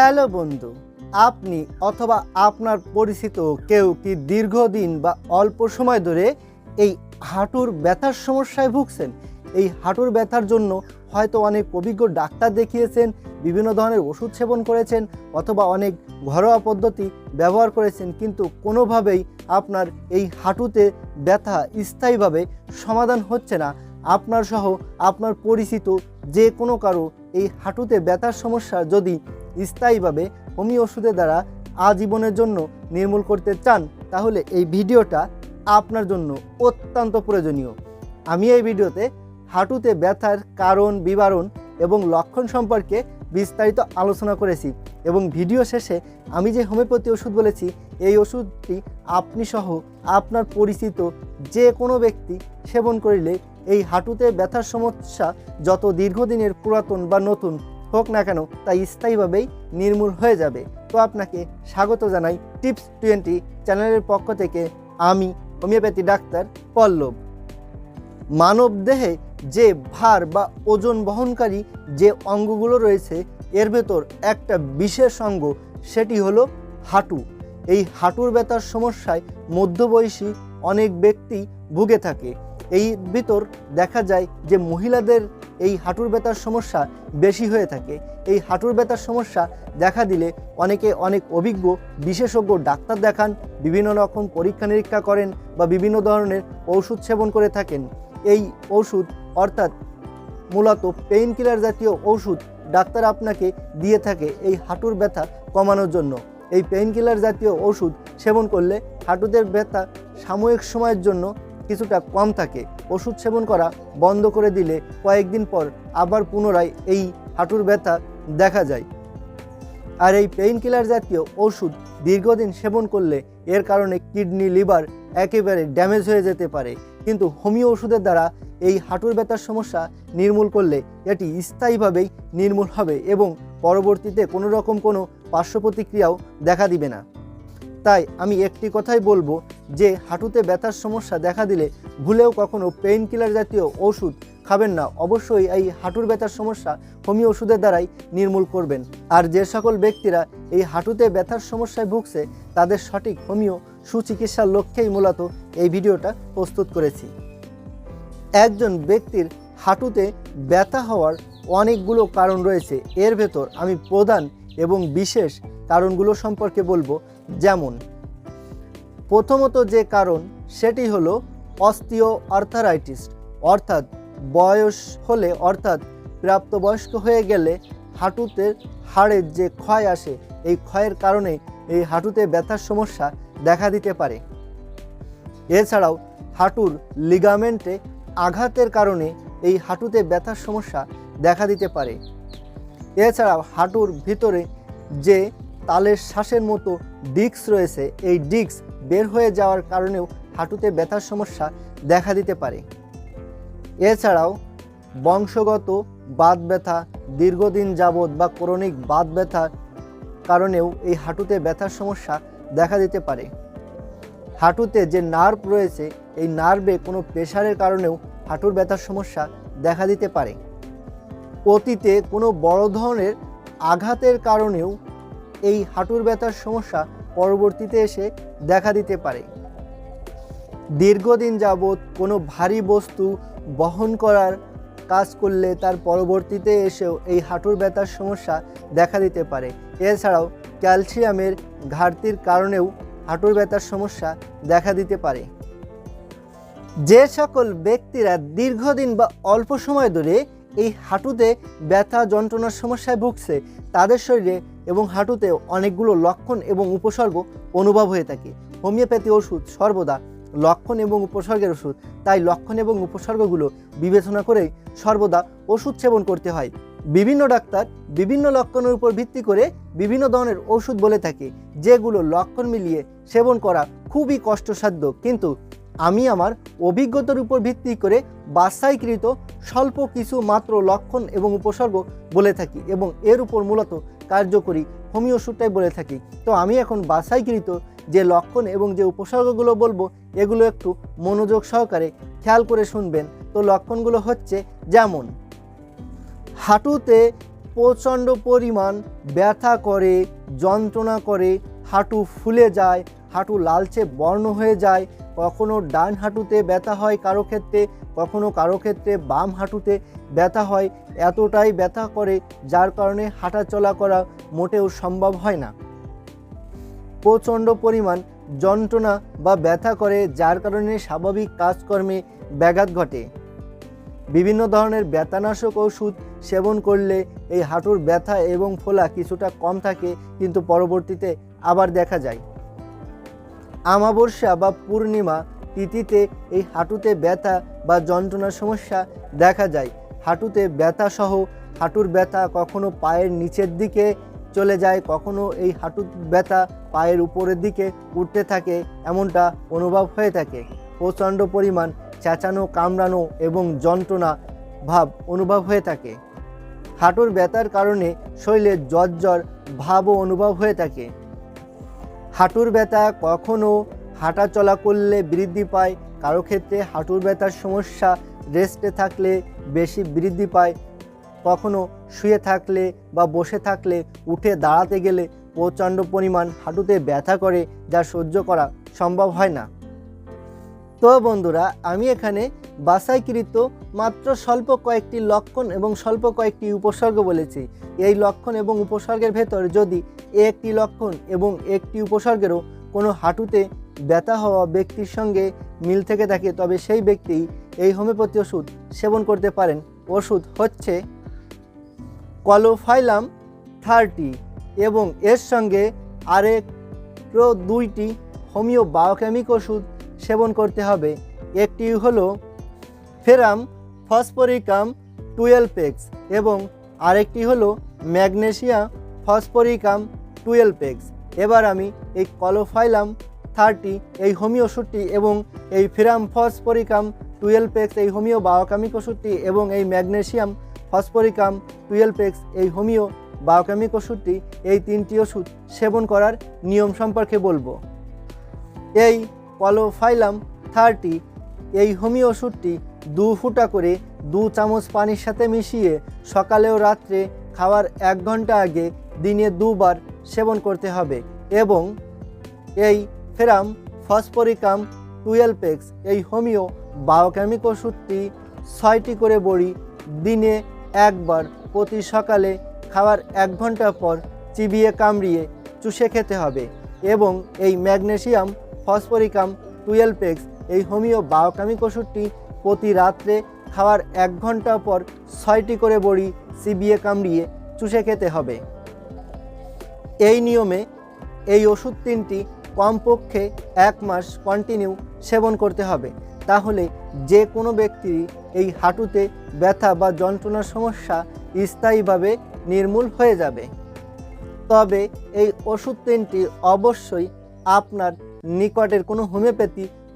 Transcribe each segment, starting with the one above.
Hello বন্ধু, আপনি অথবা আপনার পরিচিত কেউ কি দীর্ঘদিন বা অল্প সময় ধরে এই হাঁটুর ব্যথার সমস্যায় ভুগছেন? এই হাঁটুর ব্যথার জন্য হয়তো অনেক অভিজ্ঞ ডাক্তার দেখিয়েছেন, বিভিন্ন ধরনের ওষুধ সেবন করেছেন অথবা অনেক ঘরোয়া পদ্ধতি ব্যবহার করেছেন, কিন্তু কোনোভাবেই আপনার এই হাঁটুতে ব্যথা স্থায়ীভাবে সমাধান হচ্ছে না। আপনার সহ আপনার পরিচিত যে কোনো কারও এই হাঁটুতে ব্যথার সমস্যা যদি স্থায়ীভাবে হোমিও ওষুধের দ্বারা আজীবনের জন্য নির্মূল করতে চান, তাহলে এই ভিডিওটা আপনার জন্য অত্যন্ত প্রয়োজনীয়। আমি এই ভিডিওতে হাঁটুতে ব্যথার কারণ, বিবরণ এবং লক্ষণ সম্পর্কে বিস্তারিত আলোচনা করেছি এবং ভিডিও শেষে আমি যে হোমিওপ্যাথি ওষুধ বলেছি, এই ওষুধটি আপনি সহ আপনার পরিচিত যে কোনো ব্যক্তি সেবন করিলে এই হাঁটুতে ব্যথার সমস্যা যত দীর্ঘদিনের পুরাতন বা নতুন হোক না কেন তা স্থায়ীভাবেই নির্মূল হয়ে যাবে। তো আপনাকে স্বাগত জানাই টিপস টোয়েন্টি চ্যানেলের পক্ষ থেকে আমি হোমিওপ্যাথি ডাক্তার পল্লব। মানব দেহে যে ভার বা ওজন বহনকারী যে অঙ্গগুলো রয়েছে, এর ভেতর একটা বিশেষ অঙ্গ, সেটি হলো হাঁটু। এই হাঁটুর ব্যথার সমস্যায় মধ্যবয়সী অনেক ব্যক্তি ভুগে থাকে। এই ভিতর দেখা যায় যে মহিলাদের এই হাঁটুর ব্যথার সমস্যা বেশি হয়ে থাকে। এই হাঁটুর ব্যথার সমস্যা দেখা দিলে অনেকে অনেক অভিজ্ঞ বিশেষজ্ঞ ডাক্তার দেখান, বিভিন্ন রকম পরীক্ষা নিরীক্ষা করেন বা বিভিন্ন ধরনের ওষুধ সেবন করে থাকেন। এই ওষুধ অর্থাৎ মূলত পেইন কিলার জাতীয় ওষুধ ডাক্তার আপনাকে দিয়ে থাকে এই হাঁটুর ব্যথা কমানোর জন্য। এই পেইন কিলার জাতীয় ওষুধ সেবন করলে হাঁটুদের ব্যথা সাময়িক সময়ের জন্য কিছুটা কম থাকে। ওষুধ সেবন করা বন্ধ করে দিলে কয়েকদিন পর আবার পুনরায় এই হাঁটুর ব্যথা দেখা যায়। আর এই পেইন কিলার জাতীয় ওষুধ দীর্ঘদিন সেবন করলে এর কারণে কিডনি লিভার একেবারে ড্যামেজ হয়ে যেতে পারে। কিন্তু হোমিও ওষুধের দ্বারা এই হাঁটুর ব্যথার সমস্যা নির্মূল করলে এটি স্থায়ীভাবেই নির্মূল হবে এবং পরবর্তীতে কোনো রকম কোনো পার্শ্ব প্রতিক্রিয়াও দেখা দিবে না। তাই আমি একটি কথাই বলব যে, হাঁটুতে ব্যথার সমস্যা দেখা দিলে ভুলেও কখনো পেইন কিলার জাতীয় ওষুধ খাবেন না। অবশ্যই এই হাঁটুর ব্যথার সমস্যা হোমিও ওষুধের দ্বারাই নির্মূল করবেন। আর যে সকল ব্যক্তিরা এই হাঁটুতে ব্যথার সমস্যায় ভুগছে, তাদের সঠিক হোমিও সুচিকিৎসার লক্ষ্যেই মূলত এই ভিডিওটা প্রস্তুত করেছি। একজন ব্যক্তির হাঁটুতে ব্যথা হওয়ার অনেকগুলো কারণ রয়েছে। এর ভেতর আমি প্রধান এবং বিশেষ কারণগুলো সম্পর্কে বলব। যেমন, প্রথমত যে কারণ, সেটি হলো অস্টিও আর্থারাইটিস অর্থাৎ বয়স হলে, অর্থাৎ প্রাপ্তবয়স্ক হয়ে গেলে হাঁটুতে হাড়ের যে ক্ষয় আসে, এই ক্ষয়ের কারণে এই হাঁটুতে ব্যথার সমস্যা দেখা দিতে পারে। এছাড়াও, হাঁটুর লিগামেন্টে আঘাতের কারণে এই হাঁটুতে ব্যথার সমস্যা দেখা দিতে পারে। এছাড়াও, হাঁটুর ভিতরে যে তালের শ্বাসের মতো ডিস্ক রয়েছে। এই ডিস্ক বের হয়ে যাওয়ার কারণেও হাঁটুতে ব্যথার সমস্যা দেখা দিতে পারে। এছাড়াও বংশগত বাত ব্যথা, দীর্ঘদিন যাবৎ বা ক্রনিক বাত ব্যথার কারণেও এই হাঁটুতে ব্যথার সমস্যা দেখা দিতে পারে। হাঁটুতে যে নার্ভ রয়েছে, এই নার্ভে কোনো প্রেশারের কারণেও হাঁটুর ব্যথার সমস্যা দেখা দিতে পারে। অতীতে কোনো বড় ধরনের আঘাতের কারণেও এই হাঁটুর ব্যথার সমস্যা পরবর্তীতে এসে দেখা দিতে পারে। দীর্ঘদিন যাবৎ কোনো ভারী বস্তু বহন করার কাজ করলে তার পরবর্তীতে এসেও এই হাঁটুর ব্যথার সমস্যা দেখা দিতে পারে। এছাড়াও ক্যালসিয়ামের ঘাটতির কারণেও হাঁটুর ব্যথার সমস্যা দেখা দিতে পারে। যে সকল ব্যক্তিরা দীর্ঘদিন বা অল্প সময় ধরে এই হাঁটুতে ব্যথা, যন্ত্রণার সমস্যায় ভুগছে তাদের শরীরে এবং হাঁটুতে অনেকগুলো লক্ষণ এবং উপসর্গ অনুভব হয়ে থাকে। হোমিওপ্যাথি ওষুধ সর্বদা লক্ষণ এবং উপসর্গের ওষুধ। তাই লক্ষণ এবং উপসর্গগুলো বিবেচনা করেই সর্বদা ওষুধ সেবন করতে হয়। বিভিন্ন ডাক্তার বিভিন্ন লক্ষণের উপর ভিত্তি করে বিভিন্ন ধরনের ওষুধ বলে থাকে, যেগুলো লক্ষণ মিলিয়ে সেবন করা খুবই কষ্টসাধ্য। কিন্তু আমি আমার অভিজ্ঞতার উপর ভিত্তি করে বাছাইকৃত স্বল্প কিছু মাত্র লক্ষণ এবং উপসর্গ বলে থাকি এবং এর উপর মূলত কার্যকরী হোমিও ওষুধটাই বলে থাকি। তো আমি এখন বাছাইকৃত যে লক্ষণ এবং যে উপসর্গগুলো বলব, এগুলো একটু মনোযোগ সহকারে খেয়াল করে শুনবেন। তো লক্ষণগুলো হচ্ছে যেমন, হাঁটুতে প্রচণ্ড পরিমাণ ব্যথা করে, যন্ত্রণা করে, হাঁটু ফুলে যায়, হাঁটু লালচে বর্ণ হয়ে যায় কখনো ডান হাঁটুতে ব্যথা হয় কারও ক্ষেত্রে, কখনো কারও ক্ষেত্রে বাম হাঁটুতে ব্যথা হয়, এতটাই ব্যথা করে যার কারণে হাঁটা চলা করা মোটেও সম্ভব হয় না। প্রচণ্ড পরিমাণ যন্ত্রণা বা ব্যথা করে যার কারণে স্বাভাবিক কাজকর্মে ব্যাঘাত ঘটে। বিভিন্ন ধরনের ব্যথানাশক ওষুধ সেবন করলে এই হাঁটুর ব্যথা এবং ফোলা কিছুটা কম থাকে, কিন্তু পরবর্তীতে আবার দেখা যায়। আমাবস্যা বা পূর্ণিমা তিথিতে এই হাঁটুতে ব্যথা বা যন্ত্রণার সমস্যা দেখা যায়। হাঁটুতে ব্যথা সহ হাঁটুর ব্যথা কখনো পায়ের নিচের দিকে চলে যায়, কখনো এই হাঁটুর ব্যথা পায়ের উপরের দিকে উঠতে থাকে এমনটা অনুভব হয়ে থাকে। প্রচণ্ড পরিমাণ চেঁচানো, কামড়ানো এবং যন্ত্রণা ভাব অনুভব হয়ে থাকে। হাঁটুর ব্যথার কারণে শরীরে জ্বর জ্বর ভাবও অনুভব হয়ে থাকে। হাঁটুর ব্যথা কখনো হাঁটা চলা করলে বৃদ্ধি পায়। কারও ক্ষেত্রে হাঁটুর ব্যথার সমস্যা রেস্টে থাকলে বেশি বৃদ্ধি পায়। কখনো শুয়ে থাকলে বা বসে থাকলে উঠে দাঁড়াতে গেলে প্রচণ্ড পরিমাণ হাঁটুতে ব্যথা করে, যা সহ্য করা সম্ভব হয় না। তো বন্ধুরা, আমি এখানে বাসাইকৃত মাত্র স্বল্প কয়েকটি লক্ষণ এবং স্বল্প কয়েকটি উপসর্গ বলেছি। এই লক্ষণ এবং উপসর্গের ভেতর যদি একটি লক্ষণ এবং একটি উপসর্গেরও কোনো হাঁটুতে ব্যথা হওয়া ব্যক্তির সঙ্গে মিল থেকে থাকে, তবে সেই ব্যক্তি এই হোমিওপ্যাথি ওষুধ সেবন করতে পারেন। ওষুধ হচ্ছে কলোফাইলাম থার্টি এবং এর সঙ্গে আরেক দুইটি হোমিও বায়োকেমিক ওষুধ সেবন করতে হবে। একটি হলো ফেরাম ফসফরিকাম টুয়েলভ এক্স এবং আরেকটি হলো ম্যাগনেশিয়াম ফসফরিকাম টুয়েলভ এক্স। এবার আমি এই কলোফাইলাম থার্টি, এই হোমিও ওষুধটি এবং এই ফিরাম ফসফরিকাম টুয়েলভ এক্স, এই হোমিও বায়োকামিক ওষুধটি এবং এই ম্যাগনেশিয়াম ফসফরিকাম টুয়েলভ এক্স, এই হোমিও বায়োকেমিক ওষুধটি, এই তিনটি ওষুধ সেবন করার নিয়ম সম্পর্কে বলব। এই কলোফাইলাম থার্টি এই হোমিও ওষুধটি দু ফুটা করে দু চামচ পানির সাথে মিশিয়ে সকালে ও রাত্রে খাওয়ার এক ঘণ্টা আগে দিনে দুবার সেবন করতে হবে এবং এই ফেরাম ফসফরিকাম টুয়েলভ এক্স এই হোমিও বায়োকেমিক ওষুধটি ছয়টি করে বড়ি দিনে একবার প্রতি সকালে খাওয়ার এক ঘণ্টা পর চিবিয়ে কামড়িয়ে চুষে খেতে হবে এবং এই ম্যাগনেশিয়াম ফসফরিকাম টুয়েলভ এক্স এই হোমিও বায়োকামিক ওষুধটি প্রতি রাত্রে খাওয়ার এক ঘণ্টা পর ছয়টি করে বড়ি চিবিয়ে কামড়িয়ে চুষে খেতে হবে। এই নিয়মে এই ওষুধ তিনটি কমপক্ষে এক মাস কন্টিনিউ সেবন করতে হবে। তাহলে যে কোনো ব্যক্তির এই হাঁটুতে ব্যথা বা যন্ত্রণার সমস্যা স্থায়ীভাবে নির্মূল হয়ে যাবে। তবে এই ওষুধ তিনটি অবশ্যই আপনার নিকটের কোনো হোমিওপ্যাথি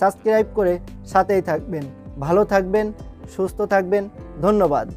সাবস্ক্রাইব করে সাথেই থাকবেন। ভালো থাকবেন সুস্থ থাকবেন। ধন্যবাদ।